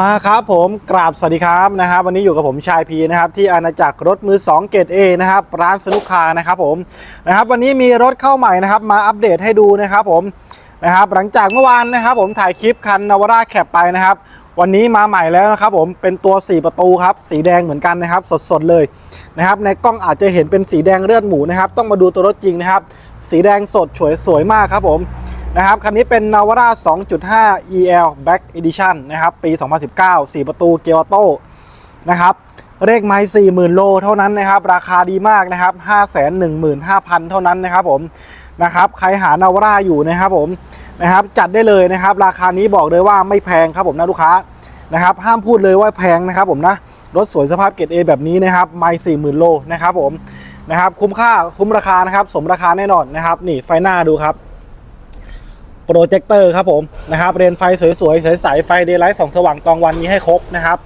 มาครับผมกราบสวัสดีครับนะครับ วันนี้อยู่กับผมชายพีนะครับที่อาณาจักรรถมือ 2 เกรด A นะครับร้านสนุกคาร์นะครับผมนะครับวันนี้มีรถเข้าใหม่นะครับมาอัปเดตให้ดูนะครับผมนะครับหลังจากเมื่อวานนะครับผมถ่ายคลิปคันนาวาร่าแคปไปนะครับวันนี้มาใหม่แล้วนะครับผมเป็นตัว 4 ประตูครับสีแดงเหมือนกันนะครับ สดๆเลยนะครับในกล้องอาจจะเห็นเป็นสีแดงเลือดหมูนะครับต้องมาดูตัวรถจริงนะครับสีแดงสดสวยสวยมากครับผม นะครับคันนี้เป็น Navara 2.5 EL Black Edition นะครับปี 2019 4 ประตูเกียร์ออโต้นะครับเลขไม้40,000 โลเท่านั้นนะครับ ราคาดีมากนะครับ 515,000 เท่านั้นนะครับผมนะครับใครหานาวาร่าอยู่นะครับผมนะครับจัดได้เลยนะครับ ราคานี้บอกเลยว่าไม่แพงครับผมนะลูกค้านะครับ ห้ามพูดเลยว่าแพงนะครับผมนะรถสวยสภาพเกรด A แบบนี้นะครับไม้40,000 โลนะครับผมนะครับคุ้มค่าคุ้มราคานะครับ สมราคาแน่นอนนะครับ นี่ไฟหน้าดูครับ โปรเจคเตอร์ครับผมนะครับเรนไฟสวยๆใสๆไฟเดย์ไลท์สองสว่างตองวันมีให้ครบนะครับ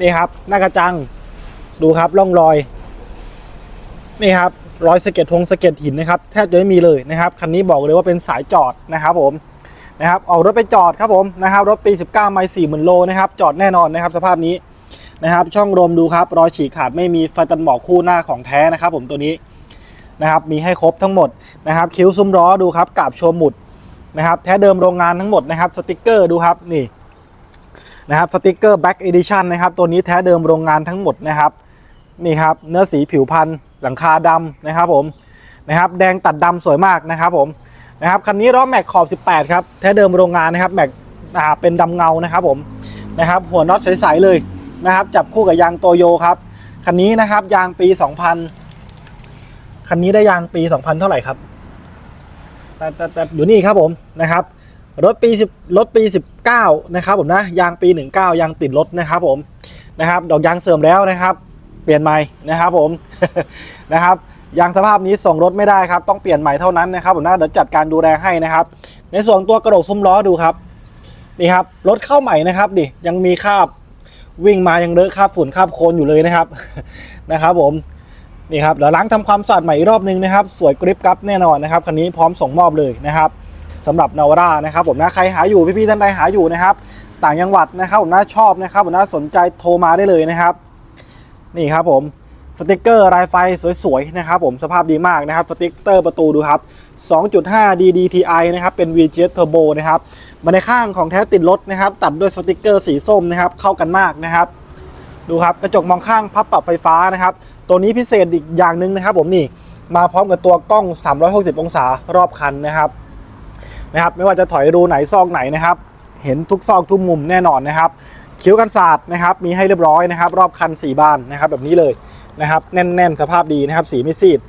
นี่ครับหน้ากระจังดูครับร่องรอยนี่ครับรอยสะเก็ดทงสะเก็ดหินนะครับแทบจะไม่มีเลยนะครับคันนี้บอกเลยว่าเป็นสายจอดนะครับผมนะครับออกรถไปจอดครับผมนะครับรถปี 19 ไมล์4 0,000โลนะครับจอดแน่นอนนะครับสภาพนี้นะครับช่องลมดูครับรอยฉีกขาดไม่มีไฟตันหมอกคู่หน้าของแท้นะครับผมตัวนี้นะครับมีให้ครบทั้งหมดนะครับคิ้วซุ้มล้อดูครับกาบโชว์หมุด นะครับแท้เดิมโรงงานทั้งหมดนะครับสติกเกอร์ดูครับนี่นะครับสติกเกอร์แบ็กเอดิชันนะครับตัวนี้แท้เดิมโรงงานทั้งหมดนะครับนี่ครับเนื้อสีผิวพันธุ์หลังคาดำนะครับผมนะครับแดงตัดดำสวยมากนะครับผมนะครับคันนี้ล้อแม็กขอบ 18 ครับแท้เดิมโรงงานนะครับแม็กเป็นดำเงานะครับผมนะครับหัวน็อตใสๆเลยนะครับจับคู่กับยางโตโยครับคันนี้นะครับยางปี 2000 คันนี้ได้ยางปี 2000 เท่าไหร่ครับ แต่แต่แต่อยู่นี่ครับผมนะครับ รถปี10รถปี 19 นะครับผมนะยางปี 19 ยางติดรถนะครับผมนะครับ ดอกยางเสื่อมแล้วนะครับ เปลี่ยนใหม่นะครับผมนะครับยางสภาพนี้ส่งรถไม่ได้ครับ ต้องเปลี่ยนใหม่เท่านั้นนะครับผมนะเดี๋ยวจัดการดูแลให้นะครับ ในส่วนตัวกระโดดซุ้มล้อดูครับนี่ครับรถเข้าใหม่นะครับดิยังมีคราบวิ่งมายังเลอะคราบฝุ่นคราบโคลนอยู่เลยนะครับนะครับผม นี่ครับเดี๋ยวล้างทำความสะอาดใหม่อีกรอบนึงนะครับสวยกริปกับแน่นอนนะครับคันนี้พร้อมส่งมอบเลยนะครับสำหรับนาวาร่านะครับผมนะใครหาอยู่พี่ๆท่านใดหาอยู่นะครับต่างจังหวัดนะครับผมน่าชอบนะครับผมน่าสนใจโทรมาได้เลยนะครับ นี่ครับผมสติกเกอร์ลายไฟสวยๆนะครับผมสภาพดีมากนะครับสติกเกอร์ประตูดูครับ 2.5 DDTI นะครับเป็น VGS Turbo นะครับมาในข้างของแท้ติดรถนะครับ ตัดด้วยสติกเกอร์สีส้มนะครับเข้ากันมากนะครับ ดูครับกระจกมองข้างพับปรับไฟฟ้านะครับ ตัวนี้พิเศษอีกอย่างหนึ่งนะครับ ผมนี่มาพร้อมกับตัวกล้อง 360 องศารอบคันนะครับนะครับ ไม่ว่าจะถอยรูไหนซอกไหนนะครับ เห็นทุกซอกทุกมุมแน่นอนนะครับคิ้วกันศาสตร์นะครับมีให้เรียบร้อยนะครับ รอบคัน4บานนะครับ แบบนี้เลยนะครับ แน่นๆสภาพดีนะครับ สีไม่ซีด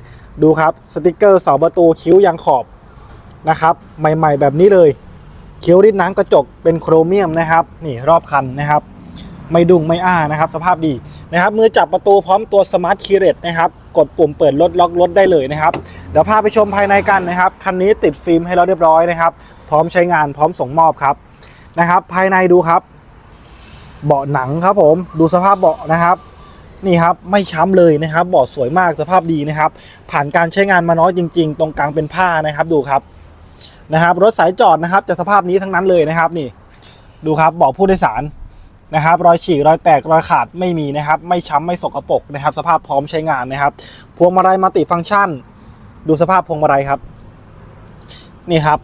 ดูครับสติกเกอร์เสาประตูคิ้วยางขอบนะครับ ใหม่ๆแบบนี้เลยคิ้วริดนังกระจกเป็นโครเมียมนะครับ นี่รอบคันนะครับ ไม่ดุงไม่อ้านะครับ สภาพดี นะครับมือจับประตูพร้อมตัวสมาร์ทคีย์เรตนะครับกดปุ่มเปิดรถล็อกรถได้เลยนะครับเดี๋ยวพาไปชมภายในกันนะครับคันนี้ติดฟิล์มให้เราเรียบร้อยนะครับ พร้อมใช้งานพร้อมส่งมอบครับนะครับ ภายในดูครับ เบาะหนังครับผมดูสภาพเบาะนะครับนี่ครับไม่ช้ำเลยนะครับเบาะสวยมากสภาพดีนะครับ ผ่านการใช้งานมาน้อยจริง ๆ ตรงกลางเป็นผ้านะครับดูครับนะครับ รถสายจอดนะครับจะสภาพนี้ทั้งนั้นเลยนะครับนี่ ดูครับเบาะผู้โดยสาร นะครับรอยฉีกรอยแตกรอยขาดไม่มีนะครับ ไม่ช้ำไม่สกปรกนะครับ สภาพพร้อมใช้งานนะครับ พวงมาลัยมัลติฟังก์ชัน ดูสภาพพวงมาลัยครับ นี่ครับ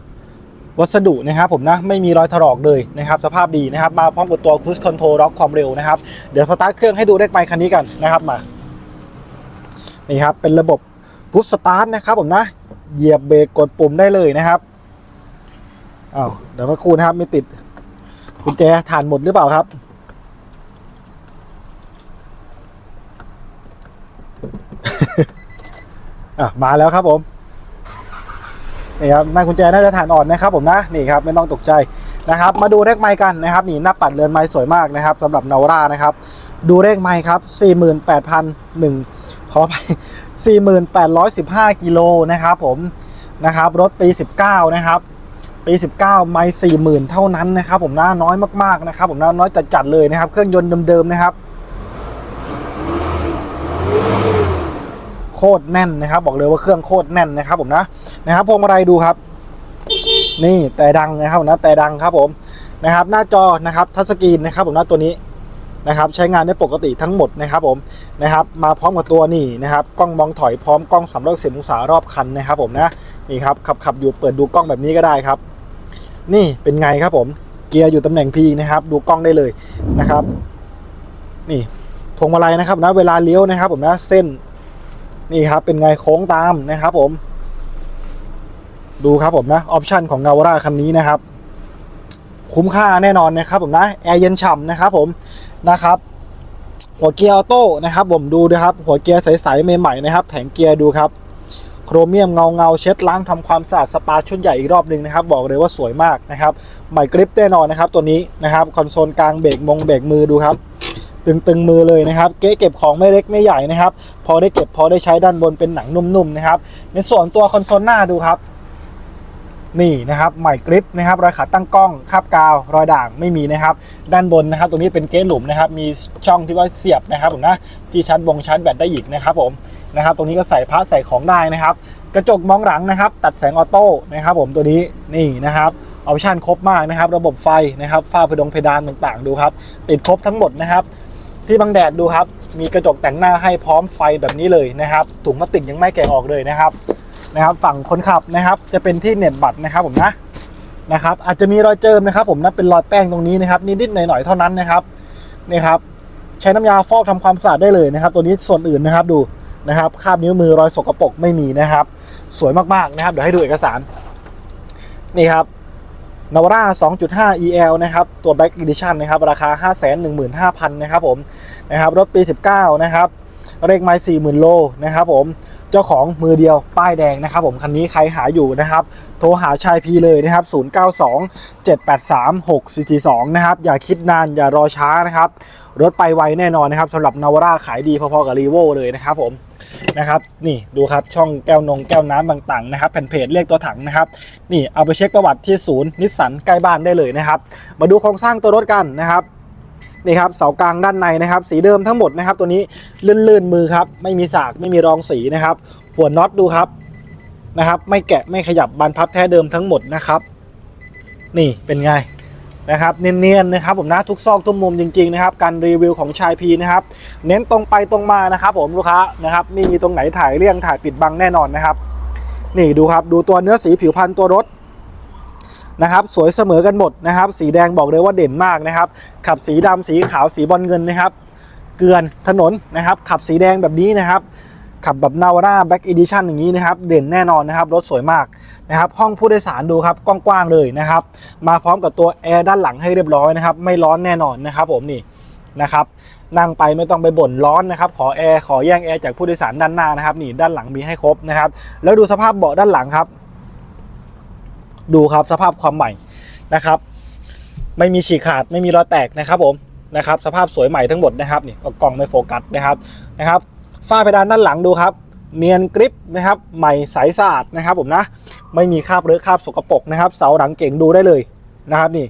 วัสดุนะครับผมนะไม่มีรอยถลอกเลยนะครับ สภาพดีนะครับ มาพร้อมกับตัวค u ู e คอนโทรลล็อกความเร็วนะครับ เดี๋ยวสตาร์ทเครื่องให้ดูเลขไมค์คันนี้กันนะครับมานี่ครับเป็นระบบพุชสตาร์ทนะครับผมนะเหยียบเบรกกดปุ่มได้เลยนะครับอ้าวเดี๋ยวก็ครู่นะครับไม่ติดกุญแจถ่านหมดหรือเปล่าครับ อะมาแล้วครับผมนี่ครับน้ากุญแจน่าจะฐานอ่อนนะครับผมนะนี่ครับไม่ต้องตกใจนะครับ มาดูเลขไมค์กันนะครับนี่หน้าปัดเรือนไม้สวยมากนะครับสำหรับนาวรานะครับดูเลขไมค์ครับ 48,001ขอไป4815 กิโลนะครับผมนะครับรถปี 19 นะครับปี 19 ไมล์40,000 เท่านั้นนะครับผมนะน้อยมากๆนะครับผมนะน้อยจัดๆเลยนะครับ เครื่องยนต์เดิมๆนะครับ คตรแน่นนะครับ บอกเลยว่าเครื่องโคตรแน่นนะครับผมนะนะครับพวงมาลัยดูครับ นี่แต่ดังนะครับนะแต่ดังครับผมนะครับ หน้าจอนะครับทัชสกรีนนะครับผมน้าตัวนี้นะครับใช้งานได้ปกติทั้งหมดนะครับผมนะครับมาพร้อมกับตัวนี่นะครับกล้องมองถอยพร้อมกล้อง360องศารอบคันนะครับผมนะนี่ครับขับขับอยู่เปิดดูกล้องแบบนี้ก็ได้ครับ นี่เป็นไงครับผมเกียร์อยู่ตำแหน่ง P นะครับ ดูกล้องได้เลยนะครับ นี่พวงมาลัยนะครับนะเวลาเลี้ยวนะครับ ผมนะเส้น นี่ครับ เป็นไงโค้งตามนะครับผม ดูครับผมนะออปชันของนาวาร่าคันนี้นะครับ คุ้มค่าแน่นอนนะครับผมนะแอร์เย็นฉ่ำนะครับผมนะครับ หัวเกียร์ออโต้นะครับผมดูนะครับ หัวเกียร์ใสๆใหม่ๆนะครับ แผงเกียร์ดูครับโครเมียมเงาเงาเช็ดล้างทำความสะอาดสปาชุดใหญ่อีกรอบหนึ่งนะครับ บอกเลยว่าสวยมากนะครับใหม่กริปแน่นอนนะครับ ตัวนี้นะครับคอนโซลกลางเบรกมงเบรกมือดูครับ ตึงๆมือเลยนะครับ เก๊เก็บของไม่เล็กไม่ใหญ่นะครับ พอได้เก็บพอได้ใช้ด้านบนเป็นหนังนุ่มๆนะครับ ในส่วนตัวคอนโซลหน้าดูครับ นี่นะครับใหม่กริปนะครับรอยขัดตั้งกล้องคาบกาว รอยด่างไม่มีนะครับ ด้านบนนะครับ ตรงนี้เป็นเก๊หลุมนะครับ มีช่องที่ว่าเสียบนะครับผมนะที่ชาร์จบงชาร์จแบตได้อีกนะครับผมนะครับ ตรงนี้ก็ใส่พระใส่ของได้นะครับ กระจกมองหลังนะครับ ตัดแสงออโต้นะครับผมตัวนี้นี่นะครับออปชันครบมากนะครับ ระบบไฟนะครับฝ้าเพดงเพดานต่างๆ ดูครับ ติดครบทั้งหมดนะครับ ที่บังแดดดูครับ มีกระจกแต่งหน้าให้พร้อมไฟแบบนี้เลยนะครับ ถุงพลาสติกยังไม่แกะออกเลยนะครับนะครับฝั่งคนขับนะครับ จะเป็นที่เน็ตบัตรนะครับผมนะนะครับอาจจะมีรอยเจิมนะครับผมนะเป็นรอยแป้งตรงนี้นะครับนิดๆหน่อยๆเท่านั้นนะครับนี่ครับใช้น้ำยาฟอกทำความสะอาดได้เลยนะครับ ตัวนี้ส่วนอื่นนะครับดูนะครับคราบนิ้วมือรอยสกปรกไม่มีนะครับ สวยมากๆนะครับ เดี๋ยวให้ดูเอกสารนี่ครับ นาวาร่า2.5 EL นะครับตัว Black Edition นะครับราคา 515,000 นะครับผมนะครับรถปี 19 นะครับเลขไม้40,000 โลนะครับผม เจ้าของมือเดียวป้ายแดงนะครับผมคันนี้ใครหาอยู่นะครับ โทรหาชายพีเลยนะครับ 092 783 642 นะครับ อย่าคิดนานอย่ารอช้านะครับ รถไปไวแน่นอนนะครับสำหรับนาวาร่าขายดีพอๆกับรีโวเลยนะครับผมนะครับนี่ดูครับช่องแก้วนงแก้วน้ำต่างๆนะครับแผ่นเพจเลขตัวถังนะครับนี่เอาไปเช็คประวัติที่ศูนย์นิสสันใกล้บ้านได้เลยนะครับ มาดูโครงสร้างตัวรถกันนะครับ นี่ครับเสากลางด้านในนะครับ สีเดิมทั้งหมดนะครับ ตัวนี้ลื่นๆมือครับ ไม่มีสากไม่มีรองสีนะครับ หัวน็อตดูครับนะครับ ไม่แกะไม่ขยับบานพับแท้เดิมทั้งหมดนะครับ นี่เป็นไงนะครับเนียนๆนะครับผมนะทุกซอกทุกมุมจริงๆนะครับการรีวิวของชายพีนะครับเน้นตรงไปตรงมานะครับ ผมลูกค้านะครับไม่มีตรงไหนถ่ายเลี่ยงถ่ายปิดบังแน่นอนนะครับ นี่ดูครับดูตัวเนื้อสีผิวพันธุ์ตัวรถ นะครับสวยเสมอกันหมดนะครับ สีแดงบอกเลยว่าเด่นมากนะครับ ขับสีดำสีขาวสีบอลเงินนะครับ เกลือนถนนนะครับ ขับสีแดงแบบนี้นะครับ ขับแบบนาวาร่าแบ็กอีดิชันอย่างนี้นะครับ เด่นแน่นอนนะครับ รถสวยมากนะครับ ห้องผู้โดยสารดูครับกว้างๆเลยนะครับ มาพร้อมกับตัวแอร์ด้านหลังให้เรียบร้อยนะครับ ไม่ร้อนแน่นอนนะครับ ผมนี่นะครับนั่งไปไม่ต้องไปบ่นร้อนนะครับ ขอแอร์ขอแย่งแอร์จากผู้โดยสารด้านหน้านะครับ นี่ด้านหลังมีให้ครบนะครับ แล้วดูสภาพเบาะด้านหลังครับ ดูครับสภาพความใหม่นะครับ ไม่มีฉีกขาดไม่มีรอยแตกนะครับผมนะครับ สภาพสวยใหม่ทั้งหมดนะครับนี่กล่องไม่โฟกัสนะครับนะครับฝ้าเพดานด้านหลังดูครับ เนียนกริปนะครับ ใหม่ใสสะอาดนะครับ ผมนะไม่มีคราบเลอะคราบสกปรกนะครับ เสาหลังเก่งดูได้เลยนะครับนี่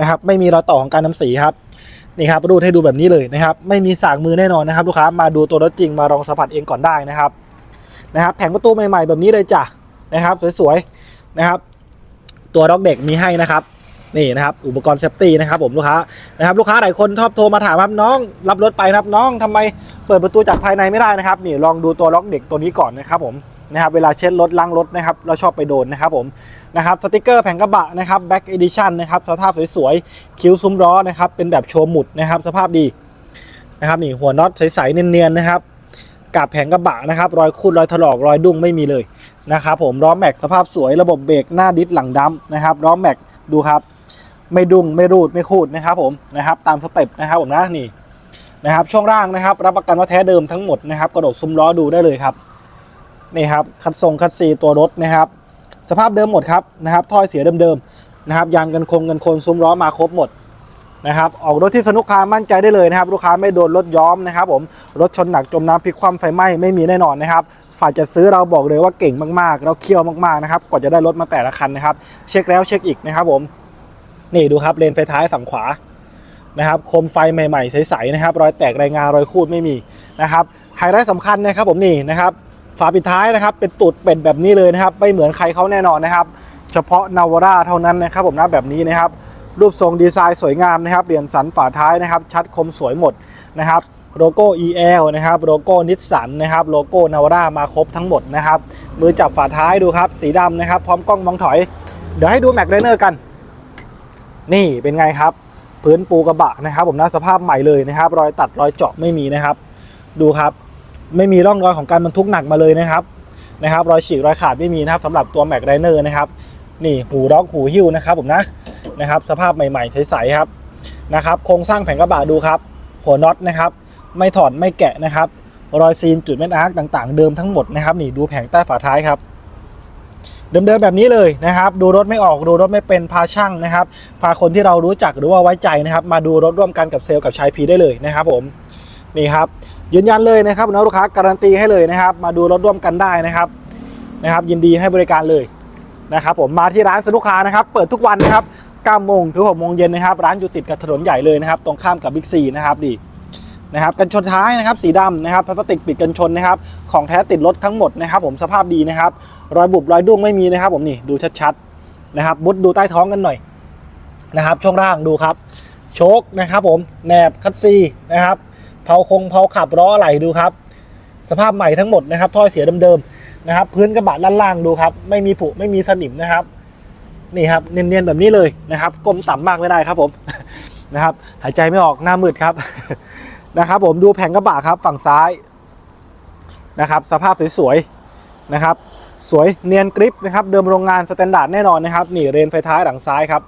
นะครับ ไม่มีรอยต่อของการน้ำสีครับนี่ครับรูดให้ดูแบบนี้เลยนะครับ ไม่มีสากมือแน่นอนนะครับลูกค้ามาดูตัวรถจริงมาลองสัมผัสเองก่อนได้นะครับนะครับ แผงประตูใหม่ๆแบบนี้เลยจ้ะนะครับ สวยๆนะครับ ตัวด็อกเด็กมีให้นะครับนี่นะครับอุปกรณ์เซฟตี้นะครับผมลูกค้านะครับลูกค้าหลายคนชอบโทรมาถามครับน้อง รับรถไปนะครับน้องทำไมเปิดประตูจากภายในไม่ได้นะครับนี่ลองดูตัวล็อกเด็กตัวนี้ก่อนนะครับผมนะครับเวลาเช็ดรถล้างรถนะครับเราชอบไปโดนนะครับผมนะครับสติกเกอร์แผงกระบะนะครับแบ็กเอดิชันนะครับสภาพสวยๆคิ้วซุ้มล้อนะครับเป็นแบบโชว์หมุดนะครับสภาพดีนะครับนี่หัวน็อตใสๆเนียนๆนะครับกับแผงกระบะนะครับรอยคูดรอยถลอกรอยดุ้งไม่มีเลย นะครับผมล้อแม็กสภาพสวยระบบเบรกหน้าดิสหลังดัมนะครับล้อแม็กดูครับ ไม่ดุ้งไม่รูดไม่คูดนะครับผมนะครับตามสเต็ปนะครับผมนะนี่นะครับช่วงล่างนะครับรับประกันว่าแท้เดิมทั้งหมดนะครับกระโดดซุ้มล้อดูได้เลยครับนี่ครับคัดทรงคัดซีตัวรถนะครับ สภาพเดิมหมดครับนะครับถ้อยเสียเดิมๆนะครับยางกันคงกันโคนซุ้มล้อมาครบหมดนะครับออกรถที่สนุกคามั่นใจได้เลยนะครับ ลูกค้าไม่โดนรถย้อมนะครับผมรถชนหนักจมน้ำพลิกคว่ำไฟไหม้ไม่มีแน่นอนนะครับ ฝ่ายจัดซื้อเราบอกเลยว่าเก่งมากๆ เราเคี่ยวมากๆนะครับกว่าจะได้รถมาแต่ละคันนะครับ เช็คแล้วเช็คอีกนะครับผมนี่ดูครับเลนไฟท้ายฝั่งขวานะครับโคมไฟใหม่ๆใสๆนะครับ รอยแตกรายงานรอยคูดไม่มีนะครับไฮไลท์สำคัญนะครับผมนี่นะครับฝาปิดท้ายนะครับ เป็นตูดเป็ดแบบนี้เลยนะครับ ไม่เหมือนใครเขาแน่นอนนะครับ เฉพาะนาวาร่าเท่านั้นนะครับผมนะแบบนี้นะครับ รูปทรงดีไซน์สวยงามนะครับเหรียญสันฝาท้ายนะครับ ชัดคมสวยหมดนะครับ โลโก้ EL นะครับโลโก้นิสสันนะครับโลโก้นาวาร่ามาครบทั้งหมดนะครับมือจับฝาท้ายดูครับ สีดำนะครับ พร้อมกล้องมองถอย เดี๋ยวให้ดูแม็กไ i เนอร์กัน นี่เป็นไงครับ พื้นปูกระบะนะครับผมนะสภาพใหม่เลยนะครับ รอยตัดรอยเจาะไม่มีนะครับ ดูครับ ไม่มีร่องรอยของการบรรทุกหนักมาเลยนะครับนะครับ รอยฉีกรอยขาดไม่มีนะครับสำหรับตัวแม็กไ i เนอร์นะครับนี่หูด็อกหูหิ้วนะครับผมนะนะครับ สภาพใหม่ๆใสๆครับนะครับ โครงสร้างแผงกระบะดูครับ หัวน็อตนะครับ ไม่ถอดไม่แกะนะครับ รอยซีนจุดเม็ดอาร์คต่างๆ เดิมทั้งหมดนะครับนี่ดูแผงใต้ฝาท้ายครับเดิมๆแบบนี้เลยนะครับ ดูรถไม่ออกดูรถไม่เป็นพาช่างนะครับ พาคนที่เรารู้จักหรือว่าไว้ใจนะครับ มาดูรถร่วมกันกับเซลล์กับชายพีได้เลยนะครับผมนี่ครับยืนยันเลยนะครับนะลูกค้าการันตีให้เลยนะครับ มาดูรถร่วมกันได้นะครับนะครับ ยินดีให้บริการเลยนะครับผมมาที่ร้านสนุกค้านะครับ เปิดทุกวันนะครับ9โมงถึง6โมงเย็นนะครับ ร้านอยู่ติดกับถนนใหญ่เลยนะครับ ตรงข้ามกับบิ๊กซีนะครับดี นะครับกันชนท้ายนะครับสีดำนะครับพลาสติกปิดกันชนนะครับของแท้ติดรถทั้งหมดนะครับผมสภาพดีนะครับรอยบุบรอยดุ้งไม่มีนะครับ ผมนี่ดูชัดๆนะครับบุดดูใต้ท้องกันหน่อยนะครับช่วงล่างดูครับ โชคนะครับผมแหนบคัตซีนะครับเผาคงเผาขับล้อไหลดูครับ สภาพใหม่ทั้งหมดนะครับถ้อยเสียเดิมๆนะครับพื้นกระบะด้านล่างดูครับ ไม่มีผุไม่มีสนิมนะครับนี่ครับเนียนๆแบบนี้เลยนะครับก้มต่ำมากไม่ได้ครับผมนะครับ หายใจไม่ออกหน้ามืดครับ นะครับผมดูแผงกระบะครับฝั่งซ้ายนะครับสภาพสวยๆนะครับสวยเนียนกริปนะครับเดิมโรงงานสแตนดาร์ดแน่นอนนะครับนี่เรนไฟท้ายหลังซ้ายครับ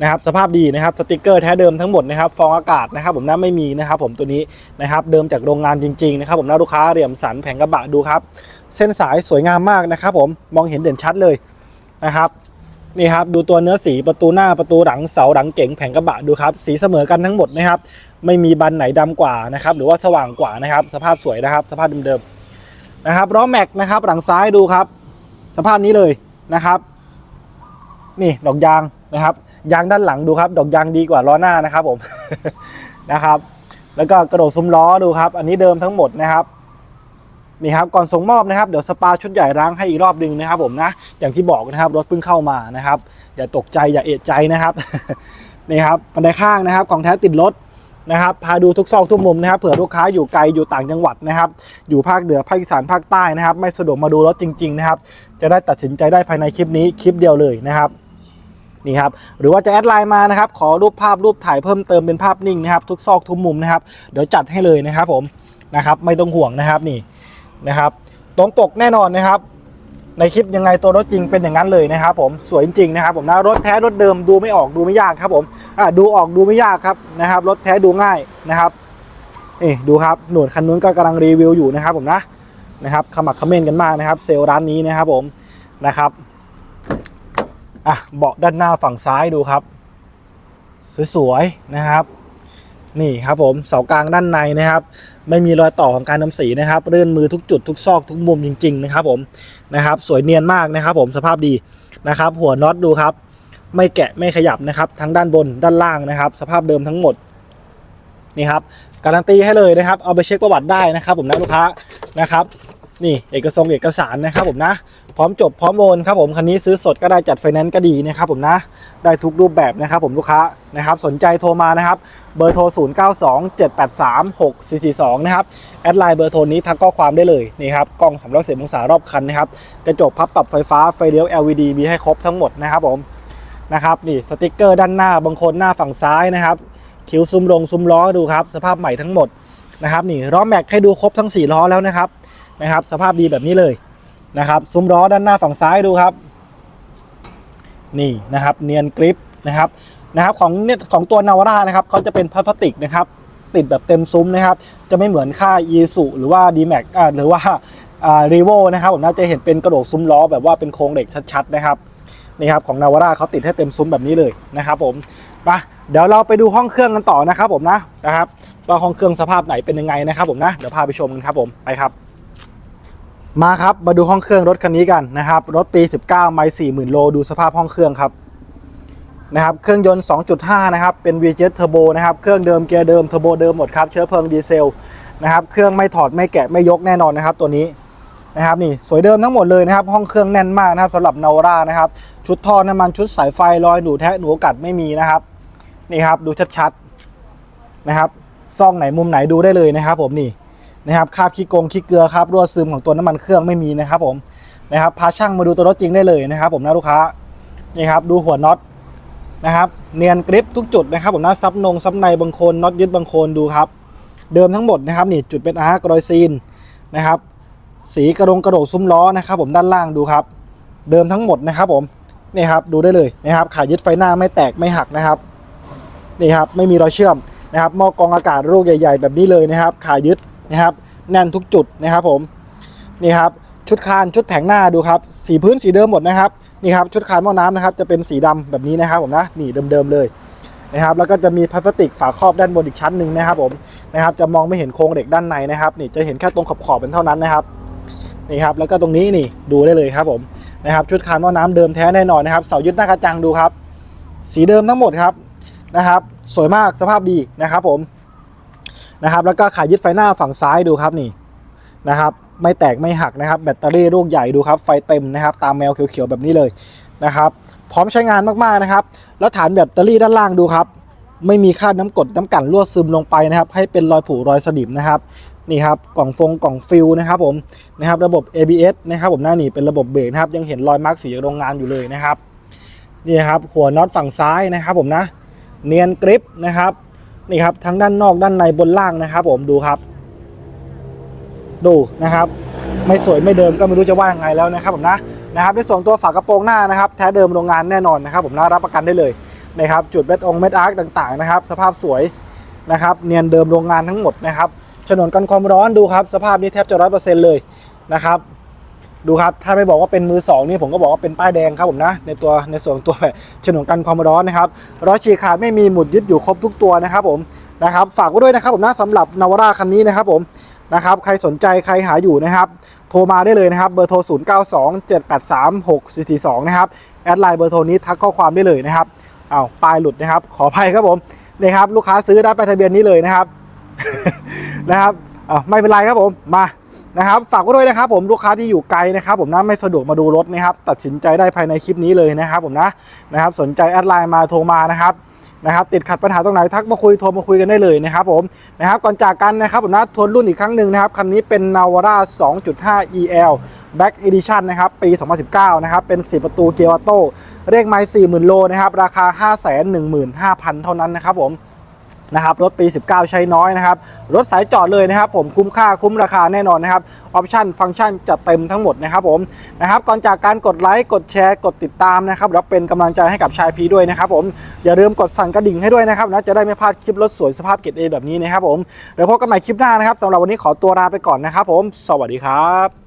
นะครับสภาพดีนะครับสติกเกอร์แท้เดิมทั้งหมดนะครับฟองอากาศนะครับ ผมน่าไม่มีนะครับ ผมตัวนี้นะครับเดิมจากโรงงานจริงๆนะครับ ผมน่าลูกค้าเหลี่ยมสันแผงกระบะดูครับ เส้นสายสวยงามมากนะครับ ผมมองเห็นเด่นชัดเลยนะครับ นี่ครับดูตัวเนื้อสีประตูหน้าประตูหลังเสาหลังเก๋งแผงกระบะดูครับสีเสมอกันทั้งหมดนะครับไม่มีบันไหนดำกว่านะครับหรือว่าสว่างกว่านะครับสภาพสวยนะครับ สภาพเดิมๆนะครับล้อแม็กนะครับหลังซ้ายดูครับ สภาพนี้เลยนะครับ นี่ดอกยางนะครับยางด้านหลังดูครับ ดอกยางดีกว่าล้อหน้านะครับผมนะครับ แล้วก็กระโดดซุ้มล้อดูครับ อันนี้เดิมทั้งหมดนะครับ นี่ครับก่อนส่งมอบนะครับเดี๋ยวสปาชุดใหญ่ล้างให้อีกรอบหนึ่งนะครับผมนะอย่างที่บอกนะครับรถเพิ่งเข้ามานะครับอย่าตกใจอย่าเอะใจนะครับนี่ครับบันไดข้างนะครับของแท้ติดรถนะครับพาดูทุกซอกทุกมุมนะครับเผื่อลูกค้าอยู่ไกลอยู่ต่างจังหวัดนะครับ อยู่ภาคเหนือภาคอีสานภาคใต้นะครับ ไม่สะดวกมาดูรถจริง ๆ นะครับ จะได้ตัดสินใจได้ภายในคลิปนี้คลิปเดียวเลยนะครับนี่ครับหรือว่าจะแอดไลน์มานะครับ ขอรูปภาพรูปถ่ายเพิ่มเติมเป็นภาพนิ่งนะครับ ทุกซอกทุกมุมนะครับ เดี๋ยวจัดให้เลยนะครับผมนะครับ ไม่ต้องห่วงนะครับนี่ นะครับ ตรงปกแน่นอนนะครับ ในคลิปยังไงตัวรถจริงเป็นอย่างนั้นเลยนะครับ ผมสวยจริงนะครับ ผมนะรถแท้รถเดิมดูไม่ออกดูไม่ยากครับ ผมอะดูออกดูไม่ยากครับนะครับ รถแท้ดูง่ายนะครับนี่ดูครับหนวดคันนู้นก็กำลังรีวิวอยู่นะครับ ผมนะนะครับขมักเขม้นกันมากนะครับ เซลล์ร้านนี้นะครับ ผมนะครับอะเบาะด้านหน้าฝั่งซ้ายดูครับ สวยๆนะครับ นี่ครับผมเสากลางด้านในนะครับ ไม่มีรอยต่อของการทำสีนะครับเลื่อนมือทุกจุดทุกซอกทุกมุมจริง ๆ นะครับผมนะครับ สวยเนียนมากนะครับ ผมสภาพดีนะครับ หัวน็อตดูครับ ไม่แกะไม่ขยับนะครับ ทั้งด้านบนด้านล่างนะครับ สภาพเดิมทั้งหมดนี่ครับการันตีให้เลยนะครับ เอาไปเช็คประวัติได้นะครับ ผมนะลูกค้านะครับ นี่เอกสงเอกสารนะครับผมนะ พร้อมจบพร้อมโอนครับผมคันนี้ซื้อสดก็ได้จัดไฟแนนซ์ก็ดีนะครับผมนะได้ทุกรูปแบบนะครับผมลูกค้านะครับสนใจโทรมานะครับเบอร์โทร 0 9 2 7 8 3 6 4 4 2 นะครับแอดไลน์เบอร์โทรนี้ทักข้อความได้เลยนี่ครับกล้อง3 6 0องศารอบคันนะครับกระจกพับปรับไฟฟ้าไฟเลี้ยว LED มีให้ครบทั้งหมดนะครับผมนะครับนี่สติกเกอร์ด้านหน้าบางคนหน้าฝั่งซ้ายนะครับคิ้วซุ้มลงซุ้มล้อดูครับสภาพใหม่ทั้งหมดนะครับนี่ล้อแม็กให้ดูครบทั้ง 4 ล้อแล้วนะครับ นะครับ สภาพดีแบบนี้เลยนะครับ ซุ้มล้อด้านหน้าฝั่งซ้ายดูครับ นี่นะครับ เนียนกริปนะครับนะครับของเนี่ยของตัวนาวาร่านะครับเขาจะเป็นพลาสติกนะครับ ติดแบบเต็มซุ้มนะครับ จะไม่เหมือนค่ายีสุหรือว่า d m a x อ่าหรือว่าอ่ารีโวนะครับผมน่าจะเห็นเป็นกระโดดซุ้มล้อแบบว่าเป็นโครงเหล็กชัดๆนะครับนี่ครับของนาวาร่าเขาติดให้เต็มซุ้มแบบนี้เลยนะครับ ผมไปเดี๋ยวเราไปดูห้องเครื่องกันต่อนะครับ ผมนะนะครับว่าห้องเครื่องสภาพไหนเป็นยังไงนะครับ ผมนะเดี๋ยวพาไปชมกันครับผมไปครับ มาครับมาดูห้องเครื่องรถคันนี้กันนะครับ รถปี 19 ไมล์40,000 โล ดูสภาพห้องเครื่องครับนะครับ เครื่องยนต์ 2.5 นะครับ เป็น VJ Turbo นะครับ เครื่องเดิมเกียร์เดิมเทอร์โบเดิมหมดครับ เชื้อเพลิงดีเซลนะครับ เครื่องไม่ถอดไม่แกะไม่ยกแน่นอนนะครับ ตัวนี้นะครับนี่สวยเดิมทั้งหมดเลยนะครับ ห้องเครื่องแน่นมากนะครับสำหรับนาวร่านะครับ ชุดท่อน้ำมันชุดสายไฟรอยหนูแทะหนูกัดไม่มีนะครับนี่ครับดูชัดๆนะครับซองไหนมุมไหนดูได้เลยนะครับ ผมนี่ นะครับคราบขี้โกงขี้เกลือครับรั่วซึมของตัวน้ำมันเครื่องไม่มีนะครับผมนะครับพาช่างมาดูตัวรถจริงได้เลยนะครับ ผมนะลูกค้านี่ครับดูหัวน็อตนะครับเนียนกริปทุกจุดนะครับ ผมนะซับนงซับในบางโคนน็อตยึดบางโคนดูครับ เดิมทั้งหมดนะครับนี่จุดเป็นอาร์กรอยซีนนะครับ สีกระดงกระโดดซุ้มล้อนะครับ ผมด้านล่างดูครับ เดิมทั้งหมดนะครับ ผมนี่ครับดูได้เลยนะครับขายึดไฟหน้าไม่แตกไม่หักนะครับนี่ครับไม่มีรอยเชื่อมนะครับหม้อกรองอากาศลูกใหญ่ ๆ แบบนี้เลยนะครับขายึด นะครับแน่นทุกจุดนะครับผมนี่ครับชุดคานชุดแผงหน้าดูครับสีพื้นสีเดิมหมดนะครับนี่ครับชุดคานหม้อน้ำนะครับจะเป็นสีดำแบบนี้นะครับผมนะนี่เดิมๆเลยนะครับแล้วก็จะมีพลาสติกฝาครอบด้านบนอีกชั้นหนึ่งนะครับผมนะครับจะมองไม่เห็นโครงเหล็กด้านในนะครับนี่จะเห็นแค่ตรงขอบๆเป็นเท่านั้นนะครับนี่ครับแล้วก็ตรงนี้นี่ดูได้เลยครับผมนะครับชุดคานหม้อน้ำเดิมแท้แน่นอนนะครับเสายึดหน้ากระจังดูครับ สีเดิมทั้งหมดครับนะครับ สวยมากสภาพดีนะครับผม นะครับแล้วก็ขายึดไฟหน้าฝั่งซ้ายดูครับนี่นะครับไม่แตกไม่หักนะครับ แบตเตอรี่ลูกใหญ่ดูครับไฟเต็มนะครับ ตามแมวเขียวๆแบบนี้เลยนะครับ พร้อมใช้งานมากๆนะครับ แล้วฐานแบตเตอรี่ด้านล่างดูครับ ไม่มีค่าน้ำกดน้ำกันรั่วซึมลงไปนะครับ ให้เป็นรอยผุรอยสนิมนะครับนี่ครับกล่องฟงกล่องฟิลนะครับผมนะครับระบบ ABS นะครับผมหน้านี่เป็นระบบเบรกนะครับยังเห็นรอยมาร์กสีโรงงานอยู่เลยนะครับนี่ครับหัวน็อตฝั่งซ้ายนะครับผมนะเนียนกริปนะครับ นี่ครับทั้งด้านนอกด้านในบนล่างนะครับผมดูครับ ดูนะครับ ไม่สวยไม่เดิมก็ไม่รู้จะว่ายังไงแล้วนะครับผมนะนะครับในส่วนตัวฝากระโปรงหน้านะครับ แท้เดิมโรงงานแน่นอนนะครับ ผมนะรับประกันได้เลยนะครับจุดเม็ดองเม็ดอาร์กต่างๆนะครับ สภาพสวยนะครับเนียนเดิมโรงงานทั้งหมดนะครับฉนวนกันความร้อนดูครับ สภาพนี้แทบจะร้อยเปอร์เซ็นต์เลยนะครับ ดูครับ ถ้าไม่บอกว่าเป็นมือสองนี่ผมก็บอกว่าเป็นป้ายแดงครับผมนะ ในตัวในส่วนตัวแบบฉนวนกันความร้อนนะครับล้อฉีกขาดไม่มีหมุดยึดอยู่ครบทุกตัวนะครับผมนะครับฝากไว้ด้วยนะครับผมนะสำหรับนาวาร่าคันนี้นะครับผมนะครับใครสนใจใครหาอยู่นะครับ โทรมาได้เลยนะครับ เบอร์โทร 0 9 2 7 8 3 6 4 4 2 นะครับ แอดไลน์เบอร์โทรนี้ทักข้อความได้เลยนะครับเอาปลายหลุดนะครับ ขออภัยครับผมนี่ครับ ลูกค้าซื้อได้ไปทะเบียนนี้เลยนะครับนะครับอ่าไม่เป็นไรครับผมมา นะครับฝากไว้ด้วยนะครับผมลูกค้าที่อยู่ไกลนะครับผมนะไม่สะดวกมาดูรถนะครับตัดสินใจได้ภายในคลิปนี้เลยนะครับผมนะนะครับสนใจแอดไลน์มาโทรมานะครับนะครับติดขัดปัญหาตรงไหนทักมาคุยโทรมาคุยกันได้เลยนะครับผมนะครับก่อนจากกันนะครับผมนะทวนรุ่นอีกครั้งหนึ่งนะครับคันนี้เป็น Navara 2.5 EL Black Edition นะครับปี 2019 นะครับเป็น 4 ประตูเกียร์ออโต้เรียกไมล์40,000 โลนะครับราคา 515,000 เท่านั้นนะครับผม นะครับรถปี 19 ใช้น้อยนะครับรถสายจอดเลยนะครับ ผมคุ้มค่าคุ้มราคาแน่นอนนะครับออปชั่นฟังก์ชันจัดเต็มทั้งหมดนะครับผมนะครับก่อนจากการกดไลค์กดแชร์กดติดตามนะครับแล้วเป็นกำลังใจให้กับชายพีด้วยนะครับผมอย่าลืมกดสั่นกระดิ่งให้ด้วยนะครับนะจะได้ไม่พลาดคลิปรถสวยสภาพเกรดเอแบบนี้นะครับผมเดี๋ยวพบกันใหม่คลิปหน้านะครับสำหรับวันนี้ขอตัวลาไปก่อนนะครับผม สวัสดีครับ